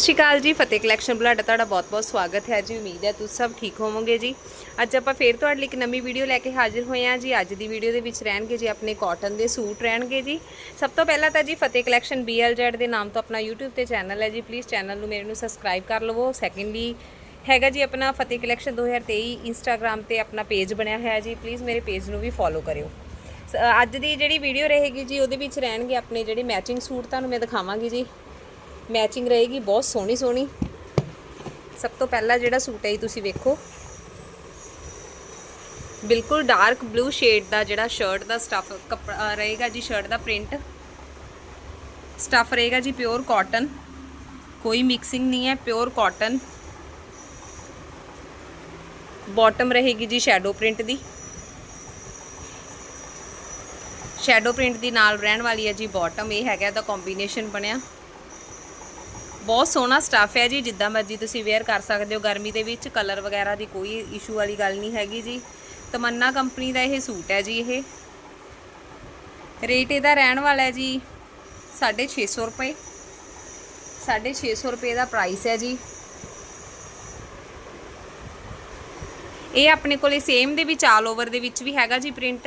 ਸਤਿ ਸ਼੍ਰੀ ਅਕਾਲ ਜੀ, ਫਤਿਹ ਕਲੈਕਸ਼ਨ ਬੁਲਾਡਾ ਤੁਹਾਡਾ ਬਹੁਤ-ਬਹੁਤ ਸਵਾਗਤ ਹੈ ਜੀ, ਉਮੀਦ ਹੈ ਤੁਸੀਂ ਸਭ ਠੀਕ ਹੋਵੋਗੇ ਜੀ। ਅੱਜ ਆਪਾਂ ਫੇਰ ਤੁਹਾਡੇ ਲਈ ਇੱਕ ਨਵੀਂ ਵੀਡੀਓ ਲੈ ਕੇ ਹਾਜ਼ਰ ਹੋਏ ਹਾਂ ਜੀ। ਅੱਜ ਦੀ ਵੀਡੀਓ ਦੇ ਵਿੱਚ ਰਹਿਣਗੇ ਜੀ ਆਪਣੇ ਕਾਟਨ ਦੇ ਸੂਟ ਰਹਿਣਗੇ ਜੀ। ਸਭ ਤੋਂ ਪਹਿਲਾਂ ਤਾਂ ਜੀ, ਫਤਿਹ ਕਲੈਕਸ਼ਨ BLZ ਦੇ ਨਾਮ ਤੋਂ ਆਪਣਾ YouTube ਤੇ ਚੈਨਲ ਹੈ ਜੀ। ਪਲੀਜ਼ ਚੈਨਲ ਨੂੰ ਮੇਰੇ ਨੂੰ ਸਬਸਕ੍ਰਾਈਬ ਕਰ ਲਵੋ। ਸੈਕੰਡਲੀ ਹੈਗਾ ਜੀ ਆਪਣਾ ਫਤਿਹ ਕਲੈਕਸ਼ਨ 2023 ਇੰਸਟਾਗ੍ਰam ਤੇ ਆਪਣਾ ਪੇਜ ਬਣਿਆ ਹੋਇਆ ਜੀ। ਪਲੀਜ਼ ਮੇਰੇ ਪੇਜ ਨੂੰ ਵੀ ਫੋਲੋ ਕਰਿਓ। ਸ- ਅੱਜ ਦੀ ਜਿਹੜੀ ਵੀਡੀਓ ਰਹੇਗੀ ਜੀ, ਉਹਦੇ ਵਿੱਚ ਰਹਿਣਗੇ ਆਪਣੇ ਜਿਹੜੇ ਮੈਚਿੰਗ ਸੂਟ, ਤੁਹਾਨੂੰ ਮੈਂ ਦਿਖਾਵਾਂਗੀ ਜੀ। ਮੈਚਿੰਗ ਰਹੇਗੀ, ਬਹੁਤ ਸੋਹਣੀ ਸੋਹਣੀ। ਸਭ ਤੋਂ ਪਹਿਲਾ ਜਿਹੜਾ ਸੂਟ ਹੈ ਜੀ, ਤੁਸੀਂ ਵੇਖੋ। ਬਿਲਕੁਲ ਡਾਰਕ ਬਲੂ ਸ਼ੇਡ ਦਾ ਜਿਹੜਾ ਸ਼ਰਟ ਦਾ ਸਟਫ ਕੱਪੜਾ ਰਹੇਗਾ ਜੀ ਸ਼ਰਟ ਦਾ ਪ੍ਰਿੰਟ ਸਟਫ ਰਹੇਗਾ ਜੀ ਪਿਓਰ ਕਾਟਨ ਕੋਈ ਮਿਕਸਿੰਗ ਨਹੀਂ ਹੈ ਪਿਓਰ ਕਾਟਨ ਬਾਟਮ ਰਹੇਗੀ ਜੀ ਸ਼ੈਡੋ ਪ੍ਰਿੰਟ ਦੀ। ਸ਼ੈਡੋ ਪ੍ਰਿੰਟ ਦੀ ਨਾਲ ਰਹਿਣ ਵਾਲੀ ਹੈ ਜੀ ਬਾਟਮ ਇਹ ਹੈਗਾ ਦਾ ਕੰਬੀਨੇਸ਼ਨ ਬਣਿਆ। ਬਹੁਤ ਸੋਹਣਾ ਸਟੱਫ ਹੈ ਜੀ, ਜਿੱਦਾਂ ਮਰਜ਼ੀ ਤੁਸੀਂ ਵੇਅਰ ਕਰ ਸਕਦੇ ਹੋ। ਗਰਮੀ ਦੇ ਵਿੱਚ ਕਲਰ ਵਗੈਰਾ ਦੀ ਕੋਈ ਇਸ਼ੂ ਵਾਲੀ ਗੱਲ ਨਹੀਂ ਹੈਗੀ ਜੀ। ਤਮੰਨਾ ਕੰਪਨੀ ਦਾ ਇਹ ਸੂਟ ਹੈ ਜੀ ਇਹ। ਰੇਟ ਇਹਦਾ ਰਹਿਣ ਵਾਲਾ ਹੈ ਜੀ 650 ਰੁਪਏ। 650 ਰੁਪਏ ਦਾ ਪ੍ਰਾਈਸ ਹੈ ਜੀ। ਇਹ ਆਪਣੇ ਕੋਲੇ ਸੇਮ ਦੇ ਵਿੱਚ ਆਲ ਓਵਰ ਦੇ ਵਿੱਚ ਵੀ ਹੈਗਾ ਜੀ ਪ੍ਰਿੰਟ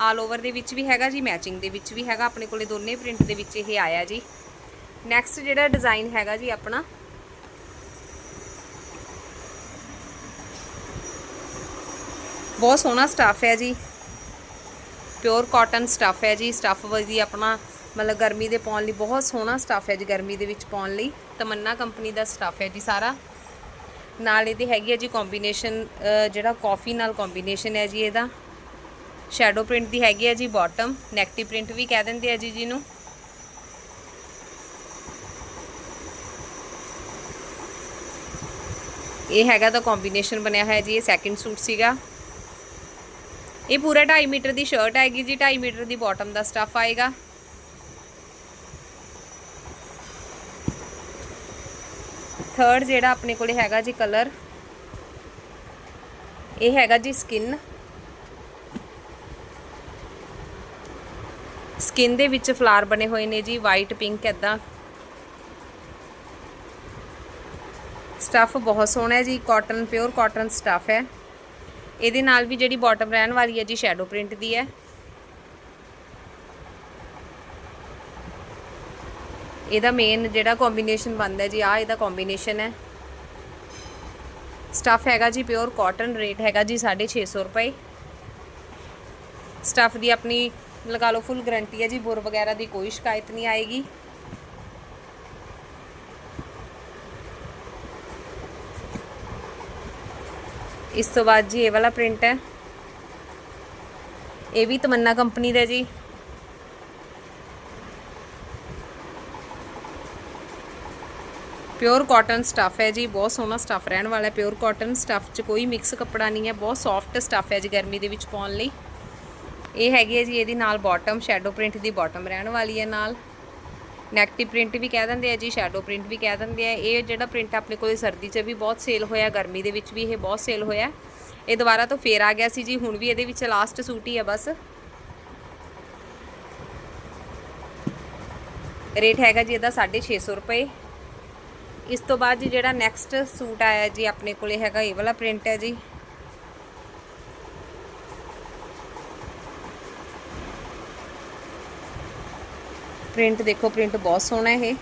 ਆਲ ਓਵਰ ਦੇ ਵਿੱਚ ਵੀ ਹੈਗਾ ਜੀ ਮੈਚਿੰਗ ਦੇ ਵਿੱਚ ਵੀ ਹੈਗਾ। ਆਪਣੇ ਕੋਲੇ ਦੋਨੇ ਪ੍ਰਿੰਟ ਦੇ ਵਿੱਚ ਇਹ ਆਇਆ ਜੀ। ਨੈਕਸਟ ਜਿਹੜਾ ਡਿਜ਼ਾਈਨ ਹੈਗਾ ਜੀ ਆਪਣਾ। ਬਹੁਤ ਸੋਹਣਾ ਸਟੱਫ ਹੈ ਜੀ। ਪਿਓਰ ਕਾਟਨ ਸਟੱਫ ਹੈ ਜੀ। ਸਟੱਫ ਵੀ ਆਪਣਾ ਮਤਲਬ ਗਰਮੀ ਦੇ ਪਾਉਣ ਲਈ ਬਹੁਤ ਸੋਹਣਾ ਸਟੱਫ ਹੈ ਜੀ ਗਰਮੀ ਦੇ ਵਿੱਚ ਪਾਉਣ ਲਈ। ਤਮੰਨਾ ਕੰਪਨੀ ਦਾ ਸਟੱਫ ਹੈ ਜੀ ਸਾਰਾ। ਨਾਲ ਇਹਦੀ ਹੈਗੀ ਹੈ ਜੀ ਕੰਬੀਨੇਸ਼ਨ ਜਿਹੜਾ ਕਾਫੀ ਨਾਲ ਕੰਬੀਨੇਸ਼ਨ ਹੈ ਜੀ ਇਹਦਾ। ਸ਼ੈਡੋ ਪ੍ਰਿੰਟ ਦੀ ਹੈਗੀ ਹੈ ਜੀ ਬਾਟਮ ਨੈਕਟੀ ਪ੍ਰਿੰਟ ਵੀ ਕਹਿ ਦਿੰਦੇ ਆ ਜੀ ਜਿਹਨੂੰ। ਇਹ ਹੈਗਾ ਤਾਂ ਕੰਬੀਨੇਸ਼ਨ ਬਣਿਆ ਹੋਇਆ ਜੀ, ਇਹ ਸੈਕਿੰਡ ਸੂਟ ਸੀਗਾ। ਇਹ ਪੂਰਾ 2.5 ਮੀਟਰ ਦੀ ਸ਼ਰਟ ਆਏਗੀ ਜੀ 2.5 ਮੀਟਰ ਦੀ ਬਾਟਮ ਦਾ ਸਟੱਫ ਆਏਗਾ। ਥਰਡ ਜਿਹੜਾ ਆਪਣੇ ਕੋਲੇ ਹੈਗਾ ਜੀ ਕਲਰ ਇਹ ਹੈਗਾ ਜੀ ਸਕਿਨ ਸਕਿਨ ਦੇ ਵਿੱਚ ਫਲਾਰ ਬਣੇ ਹੋਏ ਨੇ ਜੀ ਵਾਈਟ ਪਿੰਕ ਐਦਾਂ ਸਟੱਫ ਬਹੁਤ ਸੋਹਣਾ ਹੈ ਜੀ ਕਾਟਨ ਪਿਓਰ ਕਾਟਨ ਸਟੱਫ ਹੈ। ਇਹਦੇ ਨਾਲ ਵੀ ਜਿਹੜੀ ਬਾਟਮ ਰਹਿਣ ਵਾਲੀ ਹੈ ਜੀ ਸ਼ੈਡੋ ਪ੍ਰਿੰਟ ਦੀ ਹੈ। ਇਹਦਾ ਮੇਨ ਜਿਹੜਾ ਕੰਬੀਨੇਸ਼ਨ ਬਣਦਾ ਜੀ ਆ ਇਹਦਾ ਕੰਬੀਨੇਸ਼ਨ ਹੈ। ਸਟੱਫ ਹੈਗਾ ਜੀ ਪਿਓਰ ਕਾਟਨ ਰੇਟ ਹੈਗਾ ਜੀ 650 ਰੁਪਏ। ਸਟੱਫ ਦੀ ਆਪਣੀ, ਲਗਾ ਲਓ ਫੁੱਲ ਗਾਰੰਟੀ ਹੈ ਜੀ, ਬੁਰ ਵਗੈਰਾ ਦੀ ਕੋਈ ਸ਼ਿਕਾਇਤ ਨਹੀਂ ਆਏਗੀ। ਇਸ ਤੋਂ ਬਾਅਦ ਜੀ ਇਹ ਵਾਲਾ ਪ੍ਰਿੰਟ ਹੈ। ਇਹ ਵੀ ਤਮੰਨਾ ਕੰਪਨੀ ਦਾ ਜੀ। ਪਿਓਰ ਕਾਟਨ ਸਟੱਫ ਹੈ ਜੀ, ਬਹੁਤ ਸੋਹਣਾ ਸਟੱਫ ਰਹਿਣ ਵਾਲਾ ਹੈ। ਪਿਓਰ ਕਾਟਨ ਸਟੱਫ 'ਚ ਕੋਈ ਮਿਕਸ ਕੱਪੜਾ ਨਹੀਂ ਹੈ, ਬਹੁਤ ਸੌਫਟ ਸਟੱਫ ਹੈ ਜੀ ਗਰਮੀ ਦੇ ਵਿੱਚ ਪਾਉਣ ਲਈ। ਇਹ ਹੈਗੀ ਹੈ ਜੀ, ਇਹਦੀ ਨਾਲ ਬਾਟਮ ਸ਼ੈਡੋ ਪ੍ਰਿੰਟ ਦੀ ਬਾਟਮ ਰਹਿਣ ਵਾਲੀ ਹੈ ਨਾਲ। ਨੈਗੇਟਿਵ ਪ੍ਰਿੰਟ ਵੀ ਕਹਿ ਦਿੰਦੇ ਆ ਜੀ ਸ਼ੈਡੋ ਪ੍ਰਿੰਟ ਵੀ ਕਹਿ ਦਿੰਦੇ ਆ। ਇਹ ਜਿਹੜਾ ਪ੍ਰਿੰਟ ਆਪਣੇ ਕੋਲੇ ਸਰਦੀ 'ਚ ਵੀ ਬਹੁਤ ਸੇਲ ਹੋਇਆ, ਗਰਮੀ ਦੇ ਵਿੱਚ ਵੀ ਇਹ ਬਹੁਤ ਸੇਲ ਹੋਇਆ। ਇਹ ਦੁਬਾਰਾ ਤੋਂ ਫੇਰ ਆ ਗਿਆ ਸੀ ਜੀ, ਹੁਣ ਵੀ ਇਹਦੇ ਵਿੱਚ ਲਾਸਟ ਸੂਟ ਹੀ ਆ ਬਸ। ਰੇਟ ਹੈਗਾ ਜੀ ਇਹਦਾ 650 ਰੁਪਏ। ਇਸ ਤੋਂ ਬਾਅਦ ਜੀ ਜਿਹੜਾ ਨੈਕਸਟ ਸੂਟ ਆਇਆ ਜੀ, ਆਪਣੇ ਕੋਲੇ ਹੈਗਾ, ਇਹ ਵਾਲਾ ਪ੍ਰਿੰਟ ਹੈ ਜੀ। ਪ੍ਰਿੰਟ ਦੇਖੋ ਪ੍ਰਿੰਟ ਬਹੁਤ ਸੋਹਣਾ ਇਹ।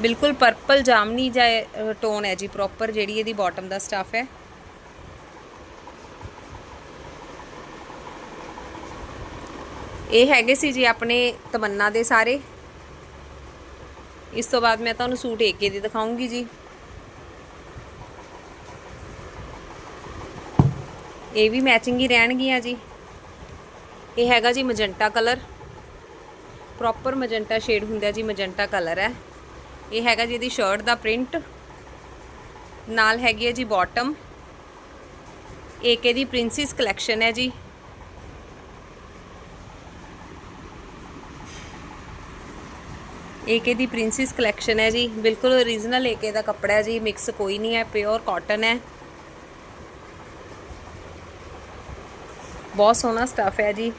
ਬਿਲਕੁਲ ਪਰਪਲ ਜਾਮਨੀ ਜਿਹਾ ਟੋਨ ਹੈ ਜੀ ਪ੍ਰੋਪਰ ਜਿਹੜੀ ਇਹਦੀ ਬਾਟਮ ਦਾ ਸਟਫ ਹੈ। ਇਹ ਹੈਗੇ ਸੀ ਜੀ ਆਪਣੇ ਤਮੰਨਾ ਦੇ ਸਾਰੇ। ਇਸ ਤੋਂ ਬਾਅਦ ਮੈਂ ਤੁਹਾਨੂੰ ਸੂਟ ਏਕੇ ਦੀ ਦਿਖਾਉਂਗੀ ਜੀ। ਇਹ ਵੀ ਮੈਚਿੰਗ ਹੀ ਰਹਿਣਗੀਆਂ ਜੀ। ਇਹ ਹੈਗਾ ਜੀ magenta colour proper magenta shade ਹੁੰਦਾ ਜੀ ਮਜੰਟਾ ਕਲਰ ਹੈ। ਇਹ ਹੈਗਾ ਜੀ ਇਹਦੀ ਸ਼ਰਟ ਦਾ ਪ੍ਰਿੰਟ ਨਾਲ ਹੈਗੀ ਹੈ ਜੀ ਬਾਟਮ ਏਕੇ ਦੀ ਪ੍ਰਿੰਸੈਸ ਕਲੈਕਸ਼ਨ ਹੈ ਜੀ। ਏਕੇ ਦੀ ਪ੍ਰਿੰਸੈਸ ਕਲੈਕਸ਼ਨ ਹੈ ਜੀ। ਬਿਲਕੁਲ ਓਰੀਜਨਲ ਏਕੇ ਦਾ ਕੱਪੜਾ ਹੈ ਜੀ। ਮਿਕਸ ਕੋਈ ਨਹੀਂ ਹੈ ਪਿਓਰ ਕਾਟਨ ਹੈ। ਬਹੁਤ ਸੋਹਣਾ ਸਟੱਫ ਹੈ ਜੀ।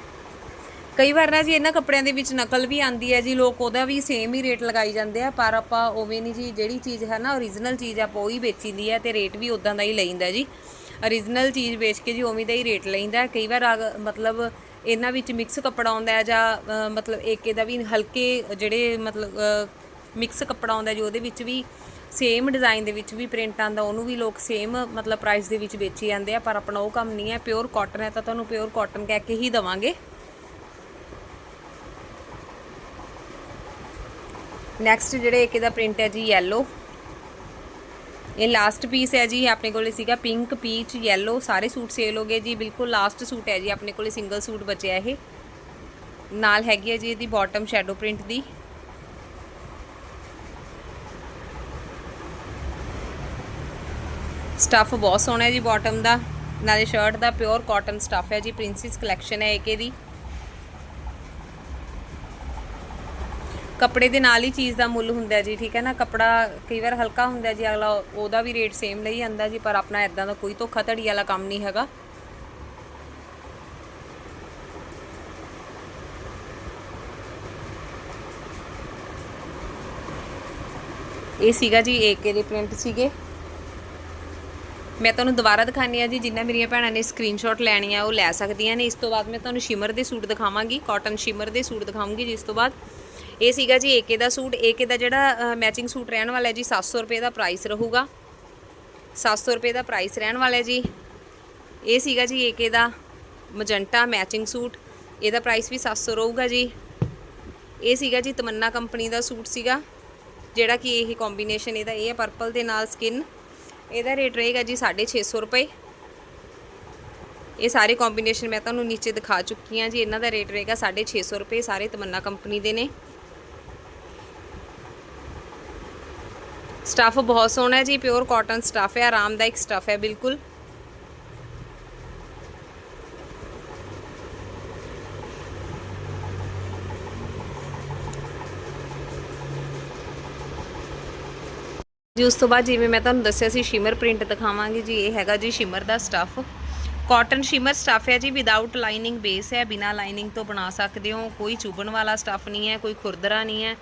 ਕਈ ਵਾਰ ਨਾ ਜੀ ਇਹਨਾਂ ਕੱਪੜਿਆਂ ਦੇ ਵਿੱਚ ਨਕਲ ਵੀ ਆਂਦੀ ਹੈ ਜੀ, ਲੋਕ ਉਹਦਾ ਵੀ ਸੇਮ ਹੀ ਰੇਟ ਲਗਾਈ ਜਾਂਦੇ ਆ, ਪਰ ਆਪਾਂ ਉਵੇਂ ਨਹੀਂ ਜੀ, ਜਿਹੜੀ ਚੀਜ਼ ਹੈ ਨਾ ਓਰੀਜਨਲ ਚੀਜ਼ ਆਪਾਂ ਉਹੀ ਵੇਚੀਦੀ ਹੈ ਤੇ ਰੇਟ ਵੀ ਉਦਾਂ ਦਾ ਹੀ ਲੈਂਦਾ ਜੀ। ਓਰੀਜਨਲ ਚੀਜ਼ ਵੇਚ ਕੇ ਜੀ ਉਵੇਂ ਦਾ ਹੀ ਰੇਟ ਲੈਂਦਾ ਕਈ ਵਾਰ ਅਗ- ਮਤਲਬ ਇਹਨਾਂ ਵਿੱਚ ਮਿਕਸ ਕੱਪੜਾ ਆਉਂਦਾ ਹੈ ਜਾਂ ਮਤਲਬ ਏਕੇ ਦਾ ਵੀ ਹਲਕੇ ਜਿਹੜੇ ਮਤਲਬ ਮਿਕਸ ਕੱਪੜਾ ਆਉਂਦਾ ਜੀ, ਉਹਦੇ ਵਿੱਚ ਵੀ ਸੇਮ ਡਿਜ਼ਾਈਨ ਦੇ ਵਿੱਚ ਵੀ ਪ੍ਰਿੰਟ ਆਂਦਾ ਉਹਨੂੰ ਵੀ ਲੋਕ ਸੇਮ ਮਤਲਬ ਪ੍ਰਾਈਸ ਦੇ ਵਿੱਚ ਵੇਚੀ ਜਾਂਦੇ ਆ, ਪਰ ਆਪਣਾ ਉਹ ਕੰਮ ਨਹੀਂ ਹੈ ਪਿਓਰ ਕਾਟਨ ਹੈ ਤਾਂ ਤੁਹਾਨੂੰ ਪਿਓਰ ਕਾਟਨ ਕਹਿ ਕੇ ਹੀ ਦਵਾਂਗੇ। ਨੈਕਸਟ ਜਿਹੜੇ ਇੱਕ ਇਹਦਾ ਪ੍ਰਿੰਟ ਹੈ ਜੀ ਯੈਲੋ ਇਹ ਲਾਸਟ ਪੀਸ ਹੈ ਜੀ ਆਪਣੇ ਕੋਲੇ ਸੀਗਾ ਪਿੰਕ ਪੀਚ ਯੈਲੋ ਸਾਰੇ ਸੂਟ ਸੇਲ ਹੋ ਗਏ ਜੀ, ਬਿਲਕੁਲ ਲਾਸਟ ਸੂਟ ਹੈ ਜੀ, ਆਪਣੇ ਕੋਲੇ ਸਿੰਗਲ ਸੂਟ ਬਚਿਆ ਇਹ। ਨਾਲ ਹੈਗੀ ਹੈ ਜੀ ਇਹਦੀ ਬਾਟਮ ਸ਼ੈਡੋ ਪ੍ਰਿੰਟ ਦੀ। ਸਟੱਫ ਬਹੁਤ ਸੋਹਣਾ ਜੀ ਬਾਟਮ ਦਾ। ਨਾਲੇ ਸ਼ਰਟ ਦਾ ਪਿਓਰ ਕਾਟਨ ਸਟੱਫ ਹੈ ਜੀ ਪ੍ਰਿੰਸਿਸ ਕਲੈਕਸ਼ਨ ਹੈ ਏਕੇ ਦੀ ਕੱਪੜੇ ਦੇ ਨਾਲ ਹੀ ਚੀਜ਼ ਦਾ ਮੁੱਲ ਹੁੰਦਾ ਜੀ, ਠੀਕ ਹੈ ਨਾ? ਕੱਪੜਾ ਕਈ ਵਾਰ ਹਲਕਾ ਹੁੰਦਾ ਜੀ, ਅਗਲਾ ਉਹਦਾ ਵੀ ਰੇਟ ਸੇਮ ਲਈ ਜਾਂਦਾ ਜੀ, ਪਰ ਆਪਣਾ ਇਦਾਂ ਦਾ ਕੋਈ ਧੋਖਾ ਧੜੀ ਵਾਲਾ ਕੰਮ ਨਹੀਂ ਹੈਗਾ। ਇਹ ਸੀਗਾ ਜੀ ਏਕੇ ਦੇ ਪ੍ਰਿੰਟ ਸੀਗੇ। ਮੈਂ ਤੁਹਾਨੂੰ ਦੁਬਾਰਾ ਦਿਖਾਣੀ ਆ ਜੀ, ਜਿੰਨਾ ਮੇਰੀਆਂ ਭੈਣਾਂ ਨੇ ਸਕਰੀਨਸ਼ਾਟ ਲੈਣੀ ਆ ਉਹ ਲੈ ਸਕਦੀਆਂ ਨੇ। ਇਸ ਤੋਂ ਬਾਅਦ ਮੈਂ ਤੁਹਾਨੂੰ ਸ਼ਿਮਰ ਦੇ ਸੂਟ ਦਿਖਾਵਾਂਗੀ ਕਾਟਨ ਸ਼ਿਮਰ ਦੇ ਸੂਟ ਦਿਖਾਵਾਂਗੀ ਜਿਸ ਤੋਂ ਬਾਅਦ। ਇਹ ਸੀਗਾ ਜੀ ਏਕੇ ਦਾ ਸੂਟ। ਏਕੇ ਦਾ ਜਿਹੜਾ ਮੈਚਿੰਗ ਸੂਟ ਰਹਿਣ ਵਾਲਾ ਹੈ ਜੀ 700 ਰੁਪਏ ਦਾ ਪ੍ਰਾਈਸ ਰਹੂਗਾ। 700 ਰੁਪਏ ਦਾ ਪ੍ਰਾਈਸ ਰਹਿਣ ਵਾਲਾ ਹੈ ਜੀ। ਇਹ ਸੀਗਾ ਜੀ ਏਕੇ ਦਾ ਮਜੰਟਾ ਮੈਚਿੰਗ ਸੂਟ। ਇਹਦਾ ਪ੍ਰਾਈਸ ਵੀ 700 ਰਹੂਗਾ ਜੀ। ਇਹ ਸੀਗਾ ਜੀ ਤਮੰਨਾ ਕੰਪਨੀ ਦਾ ਸੂਟ ਸੀਗਾ, ਜਿਹੜਾ ਕਿ ਇਹ ਕੰਬੀਨੇਸ਼ਨ ਇਹਦਾ ਇਹ ਹੈ ਪਰਪਲ ਦੇ ਨਾਲ ਸਕਿਨ ਇਹਦਾ ਰੇਟ ਰਹੇਗਾ ਜੀ 650 ਰੁਪਏ। ਇਹ ਸਾਰੇ ਕੰਬੀਨੇਸ਼ਨ ਮੈਂ ਤੁਹਾਨੂੰ ਨੀਚੇ ਦਿਖਾ ਚੁੱਕੀ ਹਾਂ ਜੀ। ਇਹਨਾਂ ਦਾ ਰੇਟ ਰਹੇਗਾ 650 ਰੁਪਏ। ਸਾਰੇ ਤਮੰਨਾ ਕੰਪਨੀ ਦੇ ਨੇ। ਸਟੱਫ ਬਹੁਤ ਸੋਹਣਾ ਹੈ ਜੀ। ਪਿਓਰ ਕਾਟਨ ਸਟੱਫ ਹੈ। ਆਰਾਮਦਾਇਕ ਸਟੱਫ ਹੈ ਬਿਲਕੁਲ। ਜੀ, ਉਸ ਤੋਂ ਬਾਅਦ ਜਿਵੇਂ ਮੈਂ ਤੁਹਾਨੂੰ ਦੱਸਿਆ ਸੀ, ਸ਼ਿਮਰ ਪ੍ਰਿੰਟ ਦਿਖਾਵਾਂਗੀ ਜੀ, ਇਹ ਹੈਗਾ ਜੀ ਸ਼ਿਮਰ ਦਾ ਸਟੱਫ ਕਾਟਨ ਸ਼ਿਮਰ ਸਟੱਫ ਹੈ ਜੀ ਵਿਦਆਊਟ ਲਾਈਨਿੰਗ ਬੇਸ ਹੈ, ਬਿਨਾ ਲਾਈਨਿੰਗ ਤੋਂ ਬਣਾ ਸਕਦੇ ਹੋ। ਕੋਈ ਚੁਭਣ ਵਾਲਾ ਸਟੱਫ ਨਹੀਂ ਹੈ, ਕੋਈ ਖੁਰਦਰਾ ਨਹੀਂ ਹੈ।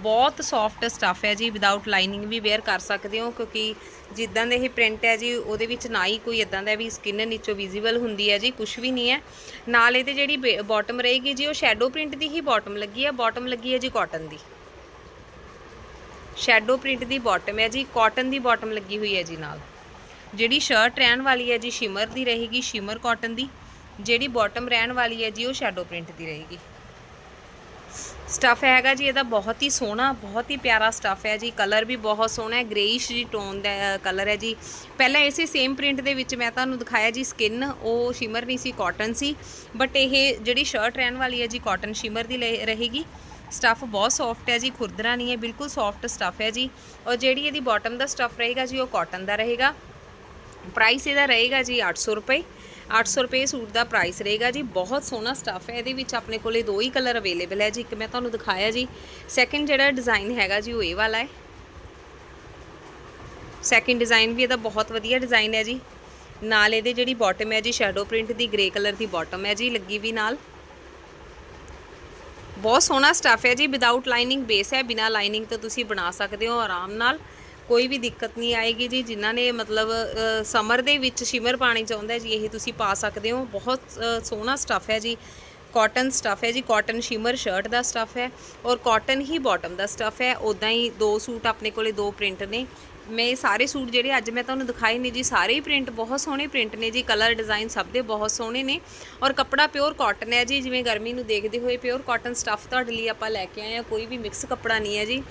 ਬਹੁਤ ਸੌਫਟ ਸਟੱਫ ਹੈ ਜੀ ਵਿਦਆਊਟ ਲਾਈਨਿੰਗ ਵੀ ਵੇਅਰ ਕਰ ਸਕਦੇ ਹੋ, ਕਿਉਂਕਿ ਜਿੱਦਾਂ ਦੇ ਇਹ ਪ੍ਰਿੰਟ ਹੈ ਜੀ, ਉਹਦੇ ਵਿੱਚ ਨਾ ਹੀ ਕੋਈ ਇਦਾਂ ਦਾ ਵੀ ਸਕਿਨ ਨੀਚੋਂ ਵਿਜ਼ੀਬਲ ਹੁੰਦੀ ਹੈ ਜੀ ਕੁਝ ਵੀ ਨਹੀਂ ਹੈ। ਨਾਲ ਇਹਦੇ ਜਿਹੜੀ ਬਾਟਮ ਰਹੇਗੀ ਜੀ, ਉਹ ਸ਼ੈਡੋ ਪ੍ਰਿੰਟ ਦੀ ਹੀ ਬਾਟਮ ਲੱਗੀ ਹੈ ਬਾਟਮ ਲੱਗੀ ਹੈ ਜੀ ਕਾਟਨ ਦੀ। ਸ਼ੈਡੋ ਪ੍ਰਿੰਟ ਦੀ ਬਾਟਮ ਹੈ ਜੀ ਕਾਟਨ ਦੀ ਬਾਟਮ ਲੱਗੀ ਹੋਈ ਹੈ ਜੀ ਨਾਲ। ਜਿਹੜੀ ਸ਼ਰਟ ਰਹਿਣ ਵਾਲੀ ਹੈ ਜੀ ਸ਼ਿਮਰ ਦੀ ਰਹੇਗੀ ਸ਼ਿਮਰ ਕਾਟਨ ਦੀ। ਜਿਹੜੀ ਬਾਟਮ ਰਹਿਣ ਵਾਲੀ ਹੈ ਜੀ, ਉਹ ਸ਼ੈਡੋ ਪ੍ਰਿੰਟ ਦੀ ਰਹੇਗੀ। ਸਟੱਫ ਹੈਗਾ ਜੀ, ਇਹਦਾ ਬਹੁਤ ਹੀ ਸੋਹਣਾ, ਬਹੁਤ ਹੀ ਪਿਆਰਾ ਸਟੱਫ ਹੈ ਜੀ। ਕਲਰ ਵੀ ਬਹੁਤ ਸੋਹਣਾ ਹੈ ਗ੍ਰੇਇਸ਼ ਜੀ ਟੋਨ ਦਾ ਕਲਰ ਹੈ ਜੀ। ਪਹਿਲਾਂ ਇਸੇ ਸੇਮ ਪ੍ਰਿੰਟ ਦੇ ਵਿੱਚ ਮੈਂ ਤੁਹਾਨੂੰ ਦਿਖਾਇਆ ਜੀ ਸਕਿਨ ਉਹ ਸ਼ਿਮਰ ਨਹੀਂ ਸੀ ਕਾਟਨ ਸੀ। ਬਟ ਇਹ ਜਿਹੜੀ ਸ਼ਰਟ ਰਹਿਣ ਵਾਲੀ ਹੈ ਜੀ ਕਾਟਨ ਸ਼ਿਮਰ ਦੀ ਲੇ- ਰਹੇਗੀ। ਸਟੱਫ ਬਹੁਤ ਸੌਫਟ ਹੈ ਜੀ, ਖੁਰਦਰਾ ਨਹੀਂ ਹੈ, ਬਿਲਕੁਲ ਸੌਫਟ ਸਟੱਫ ਹੈ ਜੀ। ਔਰ ਜਿਹੜੀ ਇਹਦੀ ਬਾਟਮ ਦਾ ਸਟੱਫ ਰਹੇਗਾ ਜੀ, ਉਹ ਕਾਟਨ ਦਾ ਰਹੇਗਾ। ਪ੍ਰਾਈਸ ਇਹਦਾ ਰਹੇਗਾ ਜੀ 800 ਰੁਪਏ। 800 ਰੁਪਏ ਸੂਟ ਦਾ ਪ੍ਰਾਈਸ ਰਹੇਗਾ ਜੀ। ਬਹੁਤ ਸੋਹਣਾ ਸਟੱਫ ਹੈ, ਇਹਦੇ ਵਿੱਚ ਆਪਣੇ ਕੋਲੇ ਦੋ ਹੀ ਕਲਰ ਅਵੇਲੇਬਲ ਹੈ ਜੀ। ਇੱਕ ਮੈਂ ਤੁਹਾਨੂੰ ਦਿਖਾਇਆ ਜੀ। ਸੈਕਿੰਡ ਜਿਹੜਾ ਡਿਜ਼ਾਈਨ ਹੈਗਾ ਜੀ, ਉਹ ਇਹ ਵਾਲਾ ਹੈ। ਸੈਕਿੰਡ ਡਿਜ਼ਾਈਨ ਵੀ ਇਹਦਾ ਬਹੁਤ ਵਧੀਆ ਡਿਜ਼ਾਈਨ ਹੈ ਜੀ। ਨਾਲ ਇਹਦੇ ਜਿਹੜੀ ਬਾਟਮ ਹੈ ਜੀ ਸ਼ੈਡੋ ਪ੍ਰਿੰਟ ਦੀ ਗ੍ਰੇ ਕਲਰ ਦੀ ਬਾਟਮ ਹੈ ਜੀ, ਲੱਗੀ ਵੀ ਨਾਲ। ਬਹੁਤ ਸੋਹਣਾ ਸਟੱਫ ਹੈ ਜੀ ਵਿਦਆਊਟ ਲਾਈਨਿੰਗ ਬੇਸ ਹੈ, ਬਿਨਾ ਲਾਈਨਿੰਗ ਤੋਂ ਤੁਸੀਂ ਬਣਾ ਸਕਦੇ ਹੋ ਆਰਾਮ ਨਾਲ। ਕੋਈ ਵੀ ਦਿੱਕਤ ਨਹੀਂ ਆਏਗੀ ਜੀ, ਜਿਨ੍ਹਾਂ ਨੇ ਮਤਲਬ ਸਮਰ ਦੇ ਵਿੱਚ ਸ਼ਿਮਰ ਪਾਣੀ ਚਾਹੁੰਦਾ ਜੀ, ਇਹ ਤੁਸੀਂ ਪਾ ਸਕਦੇ ਹੋ। ਬਹੁਤ ਸੋਹਣਾ ਸਟੱਫ ਹੈ ਜੀ ਕਾਟਨ ਸਟੱਫ ਹੈ ਜੀ ਕਾਟਨ ਸ਼ਿਮਰ ਸ਼ਰਟ ਦਾ ਸਟੱਫ ਹੈ ਔਰ ਕਾਟਨ ਹੀ ਬਾਟਮ ਦਾ ਸਟੱਫ ਹੈ। ਉਦਾਂ ਹੀ ਦੋ ਸੂਟ ਆਪਣੇ ਕੋਲੇ ਦੋ ਪ੍ਰਿੰਟ ਨੇ। ਮੈਂ ਸਾਰੇ ਸੂਟ ਜਿਹੜੇ ਅੱਜ ਮੈਂ ਤੁਹਾਨੂੰ ਦਿਖਾਏ ਨੇ ਜੀ, ਸਾਰੇ ਹੀ ਪ੍ਰਿੰਟ ਬਹੁਤ ਸੋਹਣੇ ਪ੍ਰਿੰਟ ਨੇ ਜੀ ਕਲਰ ਡਿਜ਼ਾਈਨ ਸਭ ਦੇ ਬਹੁਤ ਸੋਹਣੇ ਨੇ। ਔਰ ਕੱਪੜਾ ਪਿਓਰ ਕਾਟਨ ਹੈ ਜੀ, ਜਿਵੇਂ ਗਰਮੀ ਨੂੰ ਦੇਖਦੇ ਹੋਏ ਪਿਓਰ ਕਾਟਨ ਸਟੱਫ ਤੁਹਾਡੇ ਲਈ ਆਪਾਂ ਲੈ ਕੇ ਆਏ ਆ ਕੋਈ ਵੀ ਮਿਕਸ ਕੱਪੜਾ ਨਹੀਂ ਹੈ ਜੀ।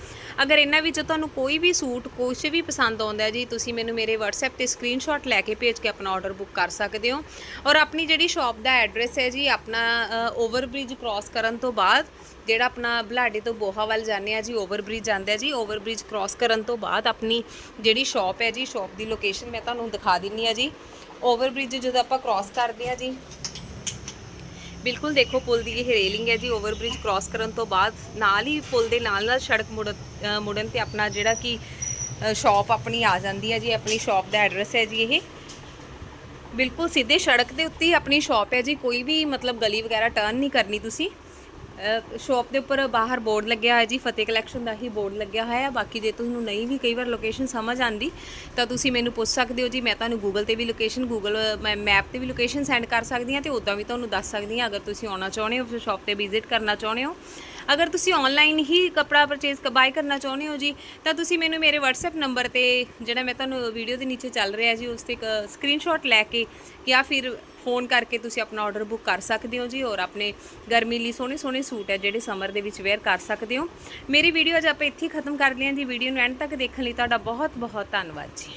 ਅਗਰ ਇਹਨਾਂ ਵਿੱਚੋਂ ਤੁਹਾਨੂੰ ਕੋਈ ਵੀ ਸੂਟ ਕੁਛ ਵੀ ਪਸੰਦ ਆਉਂਦਾ ਹੈ ਜੀ, ਤੁਸੀਂ ਮੈਨੂੰ ਮੇਰੇ WhatsApp ਤੇ ਸਕਰੀਨਸ਼ਾਟ ਲੈ ਕੇ ਭੇਜ ਕੇ ਆਪਣਾ ਆਰਡਰ ਬੁੱਕ ਕਰ ਸਕਦੇ ਹੋ। ਔਰ ਆਪਣੀ ਜਿਹੜੀ ਸ਼ਾਪ ਦਾ ਐਡਰੈਸ ਹੈ ਜੀ, ਆਪਣਾ ਓਵਰਬ੍ਰਿਜ ਕ੍ਰਾਸ ਕਰਨ ਤੋਂ ਬਾਅਦ ਜਿਹੜਾ ਆਪਣਾ ਬਲਾਡੇ ਤੋਂ ਬੋਹਾ ਵੱਲ ਜਾਂਦੇ ਆ ਜੀ, ਓਵਰਬ੍ਰਿਜ ਜਾਂਦੇ ਆ ਜੀ, ਓਵਰਬ੍ਰਿਜ ਕ੍ਰਾਸ ਕਰਨ ਤੋਂ ਬਾਅਦ ਆਪਣੀ ਜਿਹੜੀ ਸ਼ਾਪ ਹੈ ਜੀ ਸ਼ਾਪ ਦੀ ਲੋਕੇਸ਼ਨ ਮੈਂ ਤੁਹਾਨੂੰ ਦਿਖਾ ਦਿੰਨੀ ਆ ਜੀ। ਓਵਰਬ੍ਰਿਜ ਜਦੋਂ ਆਪਾਂ ਕ੍ਰਾਸ ਕਰਦੇ ਆ ਜੀ, ਬਿਲਕੁਲ ਦੇਖੋ ਪੁਲ ਦੀ ਇਹ ਰੇਲਿੰਗ ਹੈ ਜੀ, ਓਵਰਬ੍ਰਿਜ ਕ੍ਰਾਸ ਕਰਨ ਤੋਂ ਬਾਅਦ ਨਾਲ ਹੀ ਪੁਲ ਦੇ ਨਾਲ ਨਾਲ ਸੜਕ ਮੁੜਨ ਮੁੜਨ ਤੇ ਆਪਣਾ ਜਿਹੜਾ ਕਿ ਸ਼ਾਪ ਆਪਣੀ ਆ ਜਾਂਦੀ ਹੈ ਜੀ, ਆਪਣੀ ਸ਼ਾਪ ਦਾ ਐਡਰੈਸ ਹੈ ਜੀ ਇਹ। ਬਿਲਕੁਲ ਸਿੱਧੇ ਸੜਕ ਦੇ ਉੱਤੇ ਹੀ ਆਪਣੀ ਸ਼ਾਪ ਹੈ ਜੀ, ਕੋਈ ਵੀ ਮਤਲਬ ਗਲੀ ਵਗੈਰਾ ਟਰਨ ਨਹੀਂ ਕਰਨੀ ਤੁਸੀਂ। ਸ਼ਾਪ ਦੇ ਉੱਪਰ ਬਾਹਰ ਬੋਰਡ ਲੱਗਿਆ ਹੋਇਆ ਜੀ, ਫਤਿਹ ਕਲੈਕਸ਼ਨ ਦਾ ਹੀ ਬੋਰਡ ਲੱਗਿਆ ਹੋਇਆ ਹੈ। ਬਾਕੀ ਜੇ ਤੁਹਾਨੂੰ ਨਹੀਂ ਵੀ ਕਈ ਵਾਰ ਲੋਕੇਸ਼ਨ ਸਮਝ ਆਂਦੀ ਤਾਂ ਤੁਸੀਂ ਮੈਨੂੰ ਪੁੱਛ ਸਕਦੇ ਹੋ ਜੀ, ਮੈਂ ਤੁਹਾਨੂੰ ਗੂਗਲ ਤੇ ਵੀ ਲੋਕੇਸ਼ਨ ਗੂਗਲ ਮੈਪ ਤੇ ਵੀ ਲੋਕੇਸ਼ਨ ਸੈਂਡ ਕਰ ਸਕਦੀ ਹਾਂ ਤੇ ਉਦਾਂ ਵੀ ਤੁਹਾਨੂੰ ਦੱਸ ਸਕਦੀ ਹਾਂ, ਅਗਰ ਤੁਸੀਂ ਆਉਣਾ ਚਾਹੁੰਦੇ ਹੋ ਸ਼ਾਪ ਤੇ ਵਿਜ਼ਿਟ ਕਰਨਾ ਚਾਹੁੰਦੇ ਹੋ। ਅਗਰ ਤੁਸੀਂ ਆਨਲਾਈਨ ਹੀ ਕਪੜਾ ਪਰਚੇਸ ਬਾਈ ਕਰਨਾ ਚਾਹੁੰਦੇ ਹੋ ਜੀ, ਤਾਂ ਤੁਸੀਂ ਮੈਨੂੰ ਮੇਰੇ WhatsApp ਨੰਬਰ ਤੇ ਜਿਹੜਾ ਮੈਂ ਤੁਹਾਨੂੰ ਵੀਡੀਓ ਦੇ ਨੀਚੇ ਚੱਲ ਰਿਹਾ ਜੀ, ਉਸ ਤੇ ਇੱਕ ਸਕਰੀਨਸ਼ਾਟ ਲੈ ਕੇ ਜਾਂ ਫਿਰ ਫੋਨ ਕਰਕੇ ਤੁਸੀਂ ਆਪਣਾ ਆਰਡਰ ਬੁੱਕ ਕਰ ਸਕਦੇ ਹੋ ਜੀ ਔਰ ਆਪਣੇ ਗਰਮੀ ਲਈ ਸੋਹਣੇ ਸੋਹਣੇ ਸੂਟ ਹੈ ਜਿਹੜੇ ਸਮਰ ਦੇ ਵਿੱਚ ਵੇਅਰ ਕਰ ਸਕਦੇ ਹੋ। ਮੇਰੀ ਵੀਡੀਓ ਅੱਜ ਆਪਾਂ ਇੱਥੇ ਖਤਮ ਕਰਦੇ ਹਾਂ ਜੀ। ਵੀਡੀਓ ਨੂੰ ਐਂਡ ਤੱਕ ਦੇਖਣ ਲਈ ਤੁਹਾਡਾ ਬਹੁਤ ਬਹੁਤ ਧੰਨਵਾਦ ਜੀ।